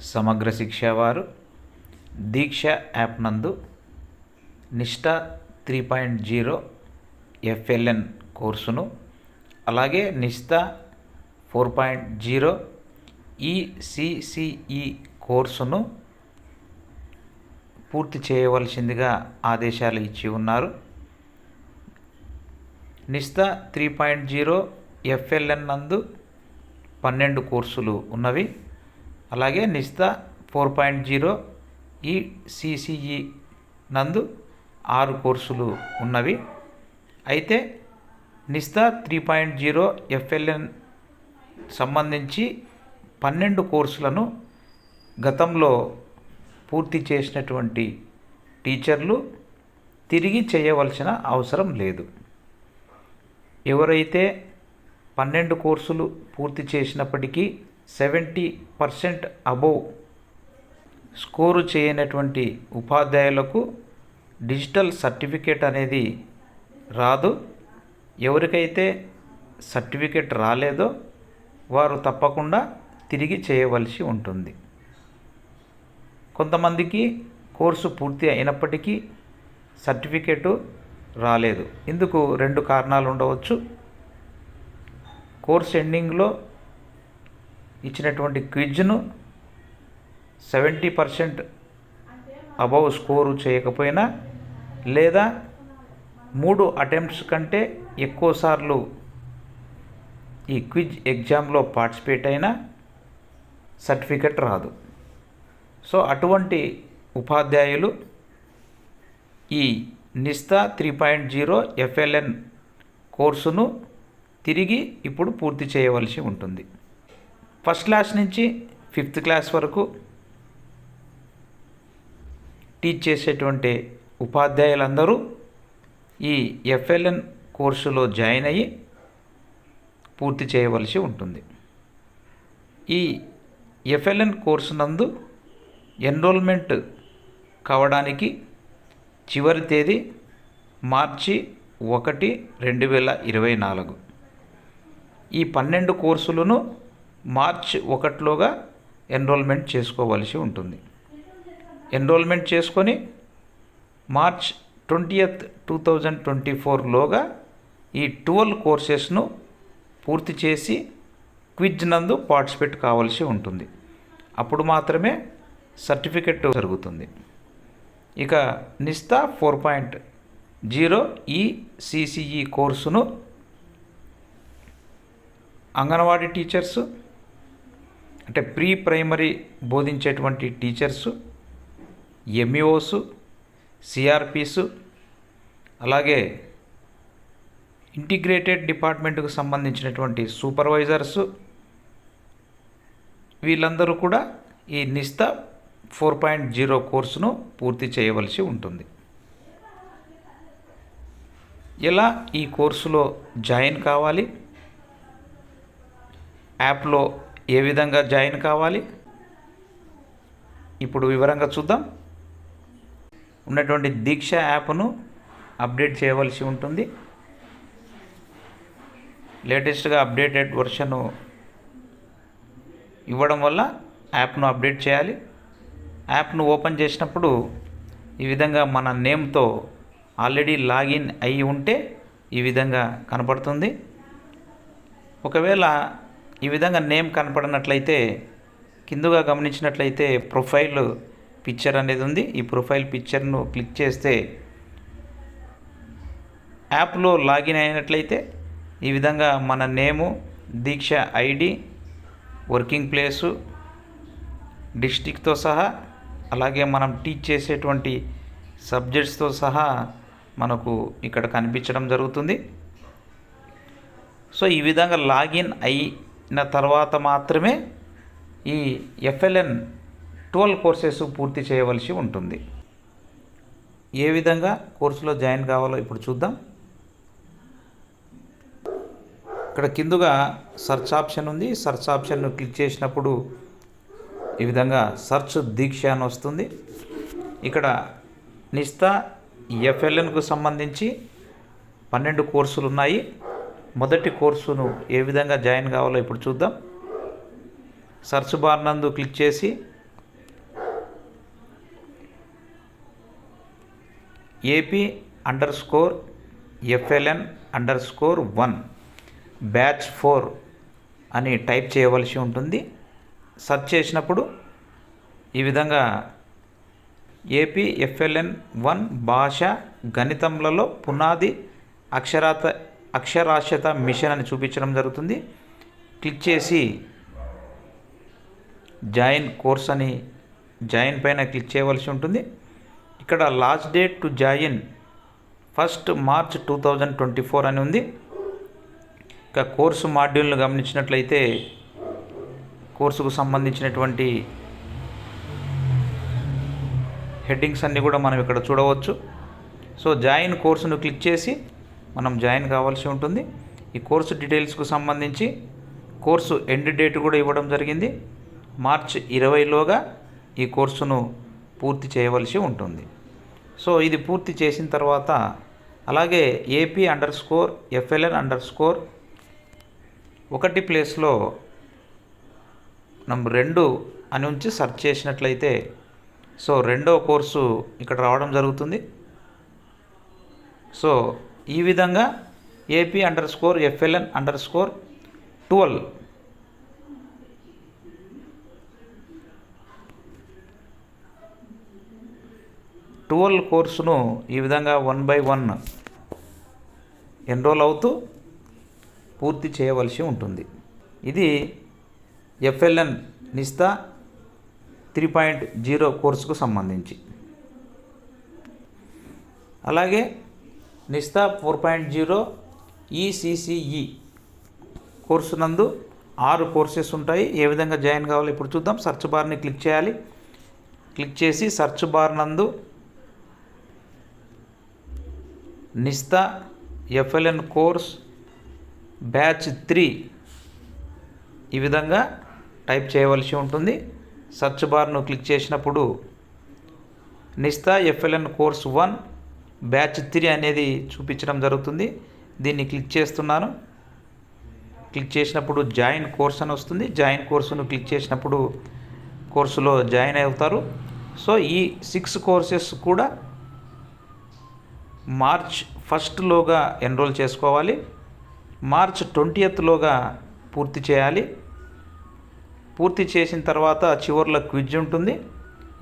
సమగ్ర శిక్ష వారు దీక్ష యాప్ నందు Nishtha three point zero FLN కోర్సును అలాగే నిష్ఠ ఫోర్ పాయింట్ జీరో ఈసిసిఈ కోర్సును పూర్తి చేయవలసిందిగా ఆదేశాలు ఇచ్చి ఉన్నారు. Nishtha three point zero FLN నందు పన్నెండు కోర్సులు ఉన్నవి. అలాగే Nishtha four point zero ECCE నందు ఆరు కోర్సులు ఉన్నవి. అయితే Nishtha three point zero FLN సంబంధించి పన్నెండు కోర్సులను గతంలో పూర్తి చేసినటువంటి టీచర్లు తిరిగి చేయవలసిన అవసరం లేదు. ఎవరైతే పన్నెండు కోర్సులు పూర్తి చేసినప్పటికీ సెవెంటీ పర్సెంట్ అబోవ్ స్కోరు చేయనటువంటి ఉపాధ్యాయులకు డిజిటల్ సర్టిఫికేట్ అనేది రాదు. ఎవరికైతే సర్టిఫికేట్ రాలేదో వారు తప్పకుండా తిరిగి చేయవలసి ఉంటుంది. కొంతమందికి కోర్సు పూర్తి అయినప్పటికీ సర్టిఫికేటు రాలేదు. ఇందుకు రెండు కారణాలు ఉండవచ్చు. కోర్స్ ఎండింగ్లో ఇచ్చినటువంటి క్విజ్ను సెవెంటీ పర్సెంట్ అబవ్ స్కోరు చేయకపోయినా లేదా మూడు అటెంప్ట్స్ కంటే ఎక్కువసార్లు ఈ క్విజ్ ఎగ్జామ్లో పార్టిసిపేట్ అయినా సర్టిఫికెట్ రాదు. సో అటువంటి ఉపాధ్యాయులు ఈ Nishtha three point zero FLN కోర్సును తిరిగి ఇప్పుడు పూర్తి చేయవలసి ఉంటుంది. ఫస్ట్ క్లాస్ నుంచి ఫిఫ్త్ క్లాస్ వరకు టీచ్ చేసేటువంటి ఉపాధ్యాయులందరూ ఈ ఎఫ్ఎల్ఎన్ కోర్సులో జాయిన్ అయ్యి పూర్తి చేయవలసి ఉంటుంది. ఈ ఎఫ్ఎల్ఎన్ కోర్సు నందు ఎన్రోల్మెంట్ కావడానికి చివరి తేదీ మార్చి ఒకటి రెండు వేల ఇరవై నాలుగు. ఈ పన్నెండు కోర్సులను మార్చ్ ఒకటిలోగా ఎన్రోల్మెంట్ చేసుకోవలసి ఉంటుంది. ఎన్రోల్మెంట్ చేసుకొని March twentieth two thousand twenty ఫోర్లోగా ఈ ట్వెల్వ్ కోర్సెస్ను పూర్తి చేసి క్విజ్ నందు పార్టిసిపేట్ కావాల్సి ఉంటుంది. అప్పుడు మాత్రమే సర్టిఫికెట్ జరుగుతుంది. ఇక Nishtha four point zero ECCE కోర్సును అంగన్వాడీ టీచర్సు అంటే ప్రీ ప్రైమరీ బోధించేటువంటి టీచర్సు ఎంఈఓసు సిఆర్పిసు అలాగే ఇంటిగ్రేటెడ్ డిపార్ట్మెంట్కు సంబంధించినటువంటి సూపర్వైజర్సు వీళ్ళందరూ కూడా ఈ నిస్తా ఫోర్ పాయింట్ జీరో కోర్సును పూర్తి చేయవలసి ఉంటుంది. ఎలా ఈ కోర్సులో జాయిన్ కావాలి? యాప్లో ఏ విధంగా జాయిన్ కావాలి? ఇప్పుడు వివరంగా చూద్దాం. ఉన్నటువంటి దీక్ష యాప్ను అప్డేట్ చేయవలసి ఉంటుంది. లేటెస్ట్గా అప్డేటెడ్ వర్షను ఇవ్వడం వల్ల యాప్ను అప్డేట్ చేయాలి. యాప్ను ఓపెన్ చేసినప్పుడు ఈ విధంగా మన నేమ్తో ఆల్రెడీ లాగిన్ అయి ఉంటే ఈ విధంగా కనపడుతుంది. ఒకవేళ ఈ విధంగా నేమ్ కనపడినట్లయితే కిందుగా గమనించినట్లయితే ప్రొఫైల్ పిక్చర్ అనేది ఉంది. ఈ ప్రొఫైల్ పిక్చర్ను క్లిక్ చేస్తే యాప్లో లాగిన్ అయినట్లయితే ఈ విధంగా మన name Diksha ID working place డిస్టిక్తో సహా అలాగే మనం టీచ్ చేసేటువంటి సబ్జెక్ట్స్తో సహా మనకు ఇక్కడ కనిపించడం జరుగుతుంది. సో ఈ విధంగా లాగిన్ అయి తర్వాత మాత్రమే ఈ ఎఫ్ఎల్ఎన్ ట్వెల్వ్ కోర్సెస్ పూర్తి చేయవలసి ఉంటుంది. ఏ విధంగా కోర్సులో జాయిన్ కావాలో ఇప్పుడు చూద్దాం. ఇక్కడ కిందుగా సెర్చ్ ఆప్షన్ ఉంది. సర్చ్ ఆప్షన్ను క్లిక్ చేసినప్పుడు ఈ విధంగా సెర్చ్ దీక్ష అని వస్తుంది. ఇక్కడ నిస్తా ఎఫ్ఎల్ఎన్కు సంబంధించి పన్నెండు కోర్సులు ఉన్నాయి. మొదటి కోర్సును ఏ విధంగా జాయిన్ కావాలో ఇప్పుడు చూద్దాం. సర్చ్ బార్ నందు క్లిక్ చేసి AP underscore FLN underscore one batch four అని టైప్ చేయవలసి ఉంటుంది. సెర్చ్ చేసినప్పుడు ఈ విధంగా ఏపీ ఎఫ్ఎల్ఎన్ వన్ భాష గణితంలలో పునాది అక్షరాత అక్షరాస్యత మిషన్ అని చూపించడం జరుగుతుంది. క్లిక్ చేసి జాయిన్ కోర్స్ అని జాయిన్ పైన క్లిక్ చేయవలసి ఉంటుంది. ఇక్కడ last date to join first March two thousand twenty four అని ఉంది. ఇక కోర్సు మాడ్యూల్ను గమనించినట్లయితే కోర్సుకు సంబంధించినటువంటి హెడ్డింగ్స్ అన్నీ కూడా మనం ఇక్కడ చూడవచ్చు. సో జాయిన్ కోర్సును క్లిక్ చేసి మనం జాయిన్ కావాల్సి ఉంటుంది. ఈ కోర్సు డీటెయిల్స్కు సంబంధించి కోర్సు ఎండ్ డేట్ కూడా ఇవ్వడం జరిగింది. మార్చ్ ఇరవైలోగా ఈ కోర్సును పూర్తి చేయవలసి ఉంటుంది. సో ఇది పూర్తి చేసిన తర్వాత అలాగే AP underscore FLN underscore ఒకటి ప్లేస్లో నంబర్ రెండు అని ఉంచి సెర్చ్ చేసినట్లయితే సో రెండో కోర్సు ఇక్కడ రావడం జరుగుతుంది. సో ఈ విధంగా AP underscore FLN underscore twelve twelve కోర్సును ఈ విధంగా వన్ బై వన్ ఎన్రోల్ అవుతూ పూర్తి చేయవలసి ఉంటుంది. ఇది FLN Nishtha three point zero కోర్సుకు సంబంధించి. అలాగే Nishtha four point zero ECCE course నందు ఆరు కోర్సెస్ ఉంటాయి. ఏ విధంగా జాయిన్ కావాలో ఇప్పుడు చూద్దాం. సర్చ్ బార్ని క్లిక్ చేయాలి. క్లిక్ చేసి సర్చ్ బార్ నందు Nishtha FLN course batch three ఈ విధంగా టైప్ చేయవలసి ఉంటుంది. సర్చ్ బార్ను క్లిక్ చేసినప్పుడు Nishtha FLN course one batch three అనేది చూపించడం జరుగుతుంది. దీన్ని క్లిక్ చేస్తున్నాను. క్లిక్ చేసినప్పుడు జాయిన్ కోర్స్ అని వస్తుంది. జాయిన్ కోర్సును క్లిక్ చేసినప్పుడు కోర్సులో జాయిన్ అవుతారు. సో ఈ సిక్స్ కోర్సెస్ కూడా మార్చ్ ఫస్ట్లోగా ఎన్రోల్ చేసుకోవాలి. మార్చ్ ట్వంటీయత్లోగా పూర్తి చేయాలి. పూర్తి చేసిన తర్వాత చివరిలో క్విజ్ ఉంటుంది.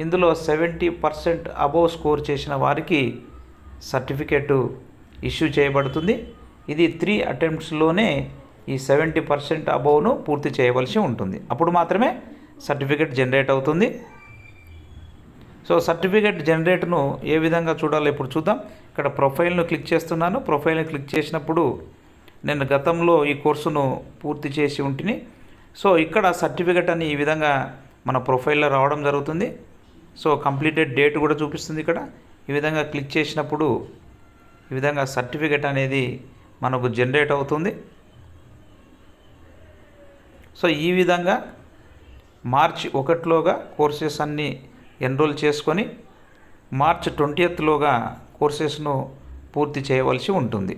ఇందులో సెవెంటీ పర్సెంట్ అబోవ్ స్కోర్ చేసిన వారికి సర్టిఫికేట్ ఇష్యూ చేయబడుతుంది. ఇది త్రీ అటెంప్ట్స్లోనే ఈ సెవెంటీ పర్సెంట్ అబోవ్ను పూర్తి చేయవలసి ఉంటుంది. అప్పుడు మాత్రమే సర్టిఫికేట్ జనరేట్ అవుతుంది. సో సర్టిఫికేట్ జనరేట్ను ఏ విధంగా చూడాలో ఇప్పుడు చూద్దాం. ఇక్కడ ప్రొఫైల్ను క్లిక్ చేస్తున్నాను. ప్రొఫైల్ని క్లిక్ చేసినప్పుడు నేను గతంలో ఈ కోర్సును పూర్తి చేసి ఉంటిని. సో ఇక్కడ సర్టిఫికేట్ అని ఈ విధంగా మన ప్రొఫైల్లో రావడం జరుగుతుంది. సో కంప్లీటెడ్ డేట్ కూడా చూపిస్తుంది ఇక్కడ. ఈ విధంగా క్లిక్ చేసినప్పుడు ఈ విధంగా సర్టిఫికేట్ అనేది మనకు జనరేట్ అవుతుంది. సో ఈ విధంగా మార్చి ఒకటిలోగా కోర్సెస్ అన్నీ ఎన్రోల్ చేసుకొని మార్చ్ ట్వంటీయత్లోగా కోర్సెస్ను పూర్తి చేయవలసి ఉంటుంది.